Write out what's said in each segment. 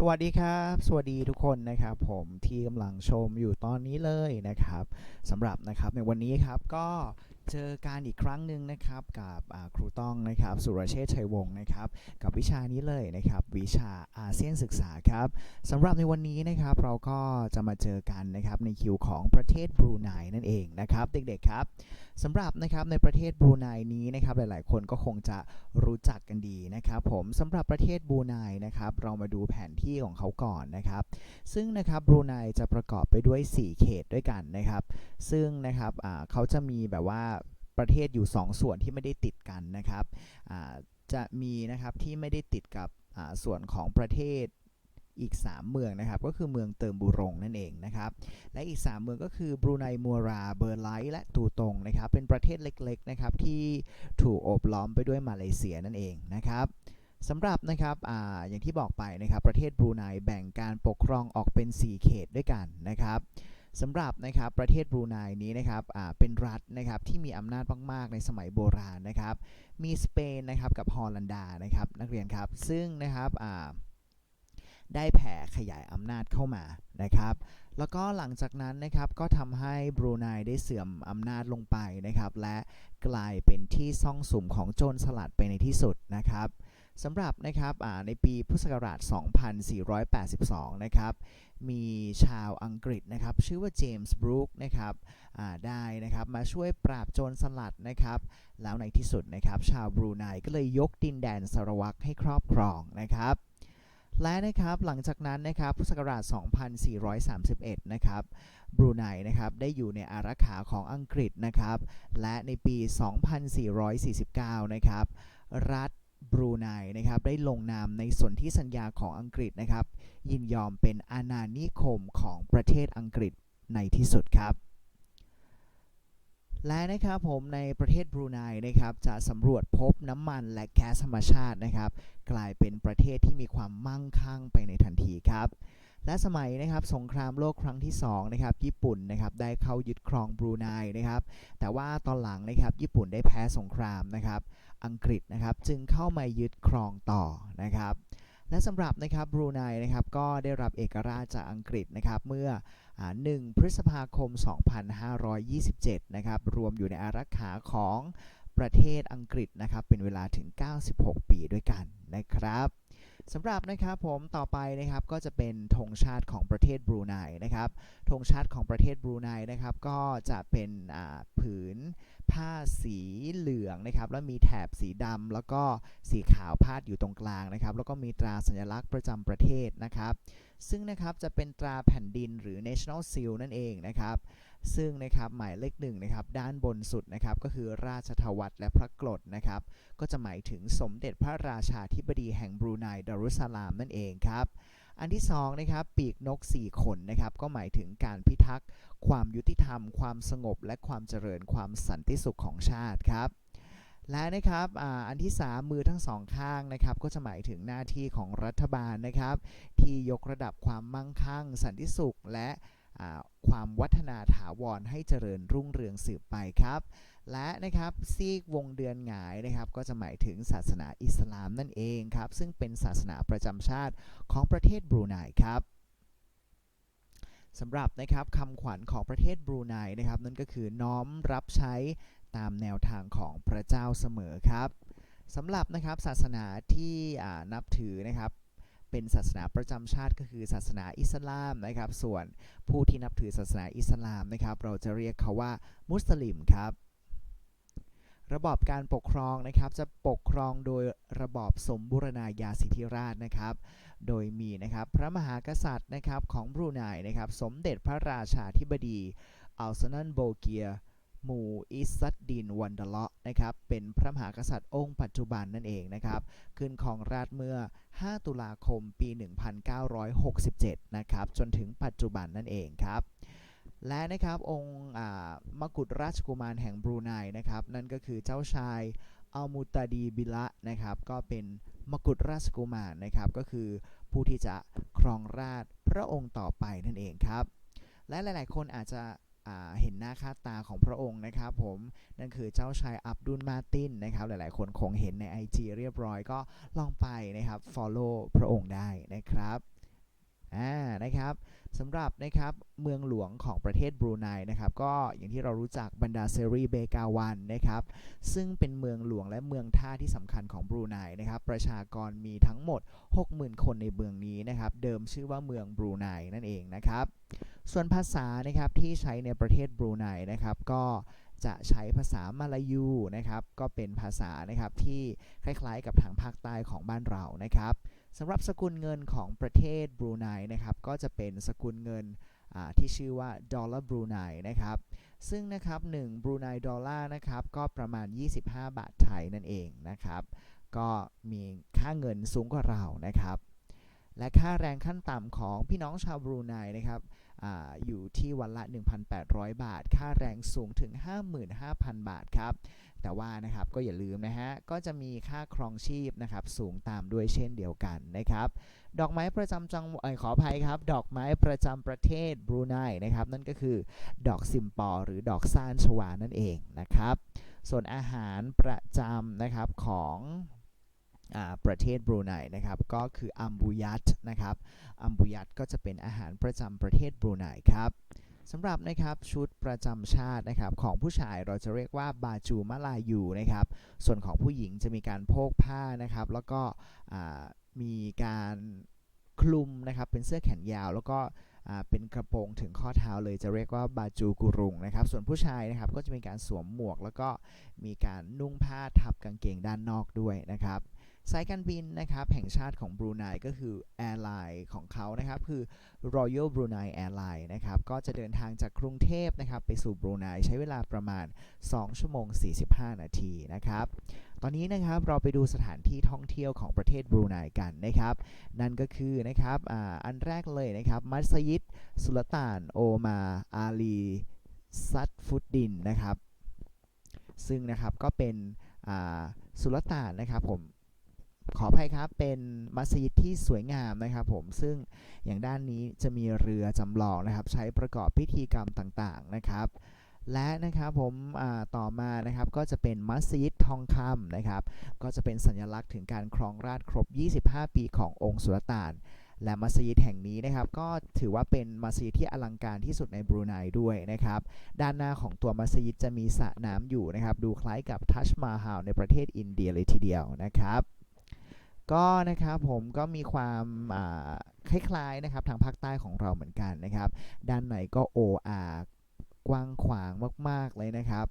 สวัสดีครับ สวัสดีทุกคนนะครับผมที่กำลังชมอยู่ตอนนี้เลยนะครับสำหรับนะครับในวันนี้ครับก็เจอการอีกครั้งหนึ่งนะครับกับครูต้องนะครับสุรเชษชัยวงศ์นะครับกับวิชานี้เลยนะครับวิชาอาเซียนศึกษาครับสำหรับในวันนี้นะครับเราก็จะมาเจอกันนะครับในคิวของประเทศบรูไนนั่นเองนะครับเด็กๆครับ สำหรับนะครับในประเทศบรูไนนี้นะครับหลายๆ คนก็คงจะรู้จักกันดีนะครับผมสำหรับประเทศบรูไนนะครับเรามาดูแผนที่ของเขาก่อนนะครับ ซึ่งนะครับบรูไนจะประกอบไปด้วย 4 เขตด้วยกันนะครับ ซึ่งนะครับเขาจะมีแบบว่าประเทศอยู่ 2 ส่วนที่ไม่ได้ติดกันนะครับจะมีนะครับที่ไม่ได้ติดกับส่วนของประเทศ อีก 3 เมืองนะครับ ก็คือเมืองเติมบูรงนั่นเองนะครับ และอีก 3 เมืองก็คือบรูไนมัวรา เบอร์ไลท์และตูตงนะครับ เป็นประเทศเล็กๆนะครับที่ถูกโอบล้อมไปด้วยมาเลเซียนั่นเองนะครับสำหรับนะครับออย่างที่บอกไปนะครับ ประเทศบรูไนแบ่งการปกครองออกเป็น 4 เขตด้วยกันนะครับสำหรับนะครับประเทศบรูไนนี้นะครับเป็นรัฐนะครับที่มีอำนาจมาก ๆ ในสมัยโบราณนะครับ มีสเปนนะครับกับฮอลันดานะครับนักเรียนครับ ซึ่งนะครับ ได้แผ่ขยายอำนาจเข้ามานะครับ แล้วก็หลังจากนั้นนะครับก็ทำให้บรูไนได้เสื่อมอำนาจลงไปนะครับ และกลายเป็นที่ซ่องสุมของโจรสลัดไปในที่สุดนะครับสำหรับนะครับในปีพุทธศักราช 2482 นะครับ มีชาวอังกฤษนะครับ ชื่อว่าเจมส์บรูคนะครับได้นะครับมาช่วยปราบโจรสลัดนะครับ แล้วในที่สุดนะครับ ชาวบรูไนก็เลยยกดินแดนสารวัตรให้ครอบครองนะครับ และนะครับหลังจากนั้นนะครับพุทธศักราช 2431 นะครับบรูไนนะครับได้อยู่ในอารักขาของอังกฤษนะครับและในปี 2449 นะครับรัฐบรูไนนะครับได้ลงนามในสนธิสัญญาของอังกฤษนะครับยินยอมเป็นอาณานิคมของประเทศอังกฤษในที่สุดครับ และนะครับผมในประเทศบรูไนนะครับจะสำรวจพบน้ำมันและแก๊สธรรมชาตินะครับ กลายเป็นประเทศที่มีความมั่งคั่งไปในทันทีครับและสมัยนะครับสงครามโลกครั้งที่2นะครับญี่ปุ่นนะครับได้เข้ายึดครองบรูไนนะครับแต่ว่าตอนหลังนะครับญี่ปุ่นได้แพ้สงครามนะครับอังกฤษนะครับจึงเข้ามายึดครองต่อนะครับและสำหรับนะครับบรูไนนะครับก็ได้รับเอกราชจากอังกฤษนะครับเมื่อ 1 พฤษภาคม 2527 นะครับ รวมอยู่ในอารักขาของประเทศอังกฤษนะครับ เป็นเวลาถึง 96 ปีด้วยกันนะครับสำหรับนะครับผมต่อไปนะครับก็จะเป็นธงชาติของประเทศบรูไนนะครับธงชาติของประเทศบรูไนนะครับก็จะเป็นผืนผ้าสีเหลืองนะครับแล้วมีแถบสีดำแล้วก็สีขาวพาดอยู่ตรงกลางนะครับแล้วก็มีตราสัญลักษณ์ประจำประเทศนะครับ ซึ่งนะครับจะเป็นตราแผ่นดินหรือ national seal นั่นเองนะครับ ซึ่งนะครับหมายเลขหนึ่งนะครับด้านบนสุดนะครับก็คือราชทวัตและพระกรดนะครับ ก็จะหมายถึงสมเด็จพระราชาธิบดีแห่งบรูไนดารุสลามนั่นเองครับอันที่สองนะครับปีกนกสี่ขนนะครับก็หมายถึงการพิทักษ์ ความยุติธรรม ความสงบ และความเจริญความสันติสุขของชาติครับ และนะครับออันที่ 3 มือทั้งสองข้างนะครับก็จะหมายถึงหน้าที่ของรัฐบาลนะครับ ที่ยกระดับความมั่งคั่ง สันติสุข และความวัฒนาถาวรให้เจริญรุ่งเรืองสืบไปครับ และนะครับซีกวงเดือนหงายนะครับก็จะหมายถึงศาสนาอิสลามนั่นเองครับ ซึ่งเป็นศาสนาประจำชาติของประเทศบรูไนครับสำหรับนะครับคำขวัญของประเทศบรูไนนะครับนั่นก็คือน้อมรับใช้ตามแนวทางของพระเจ้าเสมอครับสำหรับนะครับศาสนาที่นับถือนะครับเป็นศาสนาประจำชาติก็คือศาสนาอิสลามนะครับ ส่วนผู้ที่นับถือศาสนาอิสลามนะครับ เราจะเรียกเขาว่ามุสลิมครับ ระบอบการปกครองนะครับจะปกครองโดยระบอบสมบูรณาญาสิทธิราชนะครับ โดยมีนะครับพระมหากษัตริย์นะครับของบรูไนนะครับ สมเด็จพระราชาธิบดีอัลซนันโบเกีย มูอิสซัดดินวันเดเลาะนะครับ เป็นพระมหากษัตริย์องค์ปัจจุบันนั่นเองนะครับ ขึ้นของราชเมื่อ 5 ตุลาคมปี 1967 นะครับ จนถึงปัจจุบันนั่นเองครับ และนะครับองค์มกุฎราชกุมารแห่งบรูไนนะครับ นั่นก็คือเจ้าชายอัลมุตาดีบิละนะครับ ก็เป็นมกุฎราชกุมารนะครับ ก็คือผู้ที่จะครองราชพระองค์ต่อไปนั่นเองครับ และหลาย ๆ คนอาจจะ เห็นหน้าค่าตาของพระองค์นะครับผมนั่นคือเจ้าชายอับดุลมาตินนะครับหลายๆ คนคงเห็นใน IG เรียบร้อยก็ลองไปนะครับ follow พระองค์ได้นะครับอ่านะครับสำหรับนะครับเมืองหลวงของประเทศบรูไนนะครับก็อย่างที่เรารู้จักบรรดาเซรีเบกาวันนะครับซึ่งเป็นเมืองหลวงและเมืองท่าที่สำคัญของบรูไนนะครับประชากรมีทั้งหมด 60,000 คนในเมืองนี้นะครับเดิมชื่อว่าเมืองบรูไนนั่นเองนะครับ ส่วนภาษานะครับที่ใช้ในประเทศบรูไนนะครับก็จะใช้ภาษามาลายูนะครับก็เป็นภาษานะครับที่คล้ายๆ กับทางภาคใต้ของบ้านเรานะครับสำหรับสกุลเงินของประเทศบรูไนนะครับก็จะเป็นสกุลเงินที่ชื่อว่าดอลลาร์บรูไนนะครับซึ่งนะครับ1บรูไนดอลลาร์นะครับก็ประมาณ 25 บาทไทยนั่นเองนะครับก็มีค่าเงินสูงกว่าเรานะครับ และค่าแรงขั้นต่ำของพี่น้องชาวบรูไนนะครับออยู่ที่วันละ 1,800 บาท ค่าแรงสูงถึง 55,000 บาทครับ แต่ว่านะครับก็อย่าลืมนะฮะ ก็จะมีค่าครองชีพนะครับสูงตามด้วยเช่นเดียวกันนะครับ ดอกไม้ประจำจังอขออภัยครับ ดอกไม้ประจำประเทศบรูไนนะครับ นั่นก็คือดอกซิมปอหรือดอกซานชวานั่นเองนะครับ ส่วนอาหารประจำนะครับของ ประเทศบรูไนนะครับก็คืออัมบูยัตนะครับอัมบูยัตก็จะเป็นอาหารประจำประเทศบรูไนครับสำหรับนะครับชุดประจำชาตินะครับของผู้ชายเราจะเรียกว่าบาจูมาลายูนะครับส่วนของผู้หญิงจะมีการโพกผ้านะครับแล้วก็มีการคลุมนะครับเป็นเสื้อแขนยาว แล้วก็เป็นกระโปรงถึงข้อเท้าเลยจะเรียกว่าบาจูกุรุงนะครับส่วนผู้ชายนะครับก็จะมีการสวมหมวก แล้วก็มีการนุ่งผ้าทับกางเกงด้านนอกด้วยนะครับ สายการบินนะครับแห่งชาติของบรูไนก็คือแอร์ไลน์ของเขานะครับคือ Royal Brunei Airline นะครับก็จะเดินทางจากกรุงเทพนะครับไปสู่บรูไนใช้เวลาประมาณ 2 ชั่วโมง 45 นาทีนะครับตอนนี้นะครับเราไปดูสถานที่ท่องเที่ยวของประเทศบรูไนกันนะครับ นั่นก็คือนะครับออันแรกเลยนะครับมัสยิดสุลต่านโอมาอาลีซัดฟุดดินนะครับ ซึ่งนะครับก็เป็นสุลต่านนะครับผม ขออภัยครับเป็นมัสยิดที่สวยงามนะครับผมซึ่งอย่างด้านนี้จะมีเรือจำลองนะครับ ใช้ประกอบพิธีกรรมต่างๆนะครับและนะครับผมต่อมานะครับก็จะเป็นมัสยิดทองคำนะครับ ก็จะเป็นสัญลักษณ์ถึงการครองราชครบ 25 ปีขององค์สุลต่าน และมัสยิดแห่งนี้นะครับ ก็ถือว่าเป็นมัสยิดที่อลังการที่สุดในบรูไนด้วยนะครับ ด้านหน้าของตัวมัสยิดจะมีสระน้ำอยู่นะครับ ดูคล้ายกับทัชมาฮาลในประเทศอินเดียเลยทีเดียวนะครับ ก็นะครับผมก็มีความคล้ายๆนะครับทางภาคใต้ของเราเหมือนกันนะครับ ด้านในก็โออากว้างขวางมาก ๆ เลยนะครับ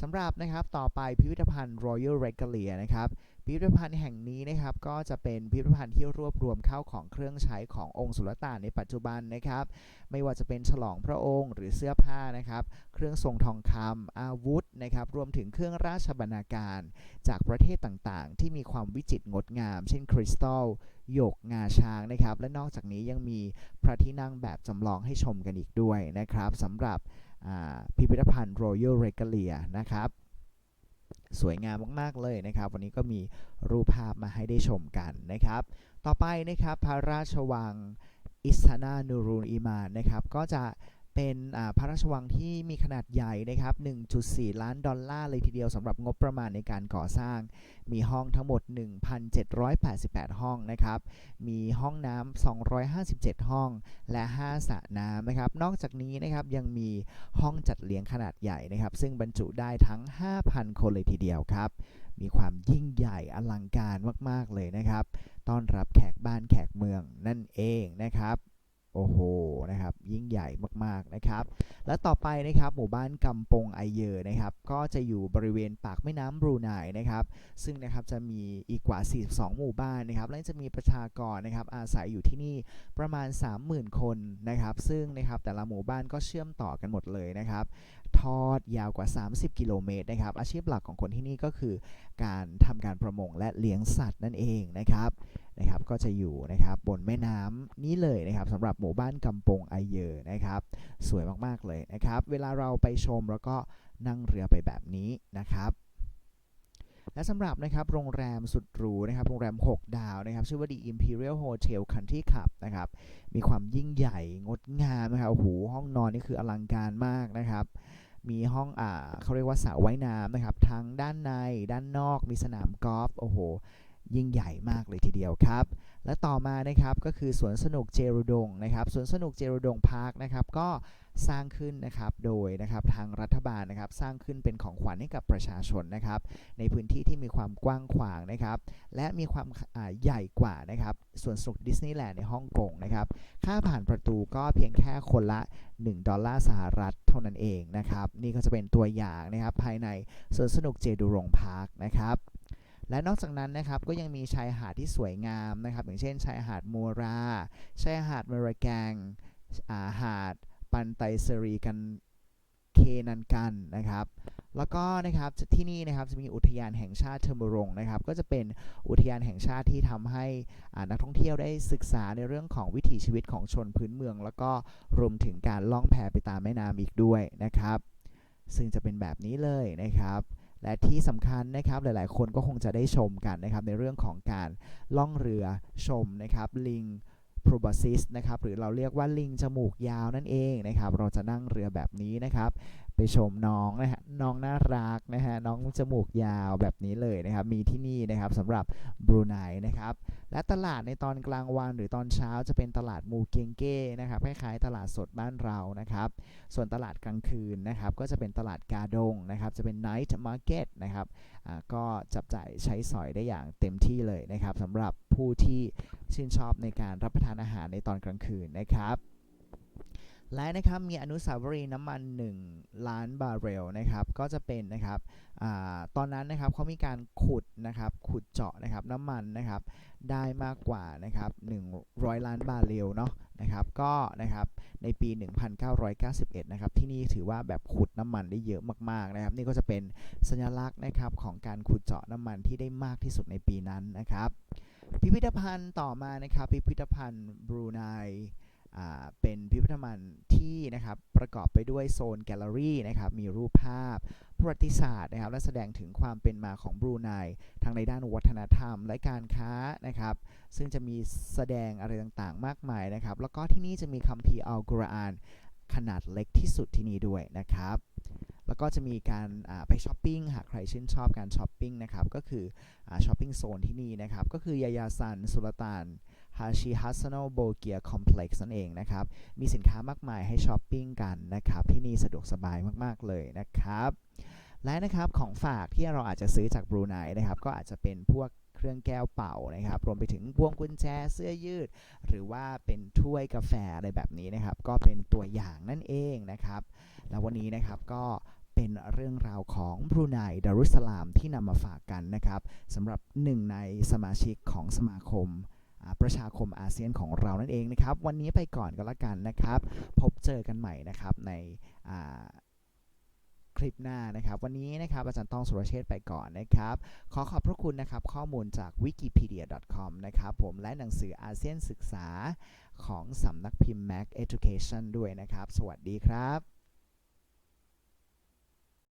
สำหรับนะครับต่อไปพิพิธภัณฑ์ Royal Regalia นะครับพิพิธภัณฑ์แห่งนี้นะครับก็จะเป็นพิพิธภัณฑ์ที่รวบรวมเข้าของเครื่องใช้ขององค์สุลต่านในปัจจุบันนะครับ ไม่ว่าจะเป็นฉลองพระองค์ หรือเสื้อผ้านะครับ เครื่องทรงทองคำอาวุธนะครับ รวมถึงเครื่องราชบรรณาการ จากประเทศต่างๆ ที่มีความวิจิตรงดงาม เช่นคริสตัลหยกงาช้างนะครับ และนอกจากนี้ยังมีพระที่นั่งแบบจำลองให้ชมกันอีกด้วยนะครับสำหรับ พิพิธภัณฑ์ Royal Regalia นะครับ สวยงามมาก ๆ เลยนะครับ วันนี้ก็มีรูปภาพมาให้ได้ชมกันนะครับ ต่อไปนะครับพระราชวังอิสนานูรูนอิมานนะครับ ก็จะ เป็นพระราชวังที่มีขนาดใหญ่นะครับ 1.4 ล้านดอลลาร์เลยทีเดียวสำหรับงบประมาณในการก่อสร้าง มีห้องทั้งหมด 1,788 ห้องนะครับ มีห้องน้ำ 257 ห้อง และ 5 สระน้ำนะครับ นอกจากนี้นะครับยังมีห้องจัดเลี้ยงขนาดใหญ่นะครับ ซึ่งบรรจุได้ทั้ง 5,000 คนเลยทีเดียวครับ มีความยิ่งใหญ่อลังการมาก ๆ เลยนะครับ ต้อนรับแขกบ้านแขกเมืองนั่นเองนะครับ โอ้โหนะครับยิ่งใหญ่มากๆนะครับ และต่อไปนะครับหมู่บ้านกำปงไอเยอนะครับก็จะอยู่บริเวณปากแม่น้ำบรูไนนะครับซึ่งนะครับจะมีอีกกว่า 42 หมู่บ้านนะครับและจะมีประชากรนะครับอาศัยอยู่ที่นี่ประมาณ 30,000 คนนะครับซึ่งนะครับแต่ละหมู่บ้านก็เชื่อมต่อกันหมดเลยนะครับทอดยาวกว่า 30 กิโลเมตรนะครับอาชีพหลักของคนที่นี่ก็คือการทำการประมงและเลี้ยงสัตว์นั่นเองนะครับ นะครับก็จะอยู่นะครับบนแม่น้ำนี้เลยนะครับสำหรับหมู่บ้านกำปงไอเยอนะครับ สวยมากๆเลยนะครับ เวลาเราไปชมแล้วก็นั่งเรือไปแบบนี้นะครับและสำหรับนะครับโรงแรมสุดหรูนะครับโรงแรม 6 ดาวนะครับชื่อว่า The Imperial Hotel Country Club นะครับมีความยิ่งใหญ่งดงามนะครับโอ้โหห้องนอนนี่คืออลังการมากนะครับ มีห้องอ่าเขาเรียกว่าสระว่ายน้ำนะครับ ทั้งด้านในด้านนอกมีสนามกอล์ฟโอ้โห ยิ่งใหญ่มากเลยทีเดียวครับ และต่อมานะครับก็คือสวนสนุกเจรุดงนะครับสวนสนุกเจรุดงพาร์คนะครับก็สร้างขึ้นนะครับโดยนะครับทางรัฐบาลนะครับสร้างขึ้นเป็นของขวัญให้กับประชาชนนะครับ ในพื้นที่ที่มีความกว้างขวางนะครับ และมีความใหญ่กว่านะครับสวนสนุกดิสนีย์แลนด์ในฮ่องกงนะครับ ค่าผ่านประตูก็เพียงแค่คนละ 1 ดอลลาร์สหรัฐเท่านั้นเองนะครับ นี่ก็จะเป็นตัวอย่างนะครับภายในสวนสนุกเจดูรงพาร์คนะครับ และนอกจากนั้นนะครับก็ยังมีชายหาดที่สวยงามนะครับอย่างเช่น ชายหาดมัวราชายหาดเมรแกงอาหาดปันไตเซรีกันเคนันกันนะครับ แล้วก็นะครับที่นี่นะครับจะมีอุทยานแห่งชาติเทอร์มรงนะครับ ก็จะเป็นอุทยานแห่งชาติที่ทำให้นักท่องเที่ยวได้ศึกษาในเรื่องของวิถีชีวิตของชนพื้นเมือง แล้วก็รวมถึงการล่องแพไปตามแม่น้ำอีกด้วยนะครับ ซึ่งจะเป็นแบบนี้เลยนะครับ และที่สำคัญนะครับหลายๆ คนก็คงจะได้ชมกันนะครับในเรื่องของการล่องเรือชมนะครับลิงพรูบาซิสนะครับหรือเราเรียกว่าลิงจมูกยาวนั่นเองนะครับเราจะนั่งเรือแบบนี้นะครับไปชมน้องนะฮะน้องน่ารักนะฮะน้องจมูกยาวแบบนี้เลยนะครับ มีที่นี่นะครับสำหรับบรูไนนะครับ และตลาดในตอนกลางวันหรือตอนเช้าจะเป็นตลาดมูเกงเก้นะครับคล้ายๆตลาดสดบ้านเรานะครับ ส่วนตลาดกลางคืนนะครับ ก็จะเป็นตลาดกาดงนะครับ จะเป็น night market นะครับก็จับจ่ายใช้สอยได้อย่างเต็มที่เลยนะครับสำหรับผู้ที่ชื่นชอบในการรับประทานอาหารในตอนกลางคืนนะครับ และนะครับมีอนุสาวรีย์น้ำมัน 1 ล้านบาร์เรลนะครับก็จะเป็นนะครับอตอนนั้นนะครับเขามีการขุดนะครับขุดเจาะนะครับน้ำมันนะครับได้มากกว่านะครับ100 ล้านบาร์เรลเนาะนะครับก็นะครับในปี 1991นะครับที่นี่ถือว่าแบบขุดน้ำมันได้เยอะมากๆนะครับนี่ก็จะเป็นสัญลักษณ์นะครับของการขุดเจาะน้ำมันที่ได้มากที่สุดในปีนั้นนะครับพิพิธภัณฑ์ต่อมานะครับพิพิธภัณฑ์บรูไน เป็นพิพิธภัณฑ์ที่นะครับประกอบไปด้วยโซนแกลเลอรี่นะครับมีรูปภาพประวัติศาสตร์นะครับและแสดงถึงความเป็นมาของบรูไนทั้งในด้านวัฒนธรรมและการค้านะครับซึ่งจะมีแสดงอะไรต่างๆ มากมายนะครับแล้วก็ที่นี่จะมีคัมภีร์อัลกุรอานขนาดเล็กที่สุดที่นี่ด้วยนะครับแล้วก็จะมีการไปช้อปปิ้งหากใครชื่นชอบการช้อปปิ้งนะครับก็คือช้อปปิ้งโซนที่นี่นะครับก็คือยายาซันสุลต่าน ฮาชิฮัสโนโบเกียคอมเพล็กซ์นั่นเองนะครับ มีสินค้ามากมายให้ช้อปปิ้งกันนะครับ ที่นี่สะดวกสบายมาก ๆ เลยนะครับ และนะครับของฝากที่เราอาจจะซื้อจากบรูไนนะครับ ก็อาจจะเป็นพวกเครื่องแก้วเป่านะครับ รวมไปถึงพวงกุญแจเสื้อยืด หรือว่าเป็นถ้วยกาแฟอะไรแบบนี้นะครับ ก็เป็นตัวอย่างนั่นเองนะครับ แล้ววันนี้นะครับก็เป็นเรื่องราวของบรูไนดารุสสลามที่นำมาฝากกันนะครับสำหรับหนึ่งในสมาชิกของสมาคม ประชาคมอาเซียนของเรานั่นเองนะครับ วันนี้ไปก่อนก็แล้วกันนะครับ พบเจอกันใหม่นะครับในคลิปหน้านะครับ วันนี้นะครับอาจารย์ต้องสุรเชษไปก่อนนะครับ ขอขอบพระคุณนะครับข้อมูลจาก wikipedia.com นะครับผมและหนังสืออาเซียนศึกษาของสำนักพิมพ์ Mac Education ด้วยนะครับ สวัสดีครับ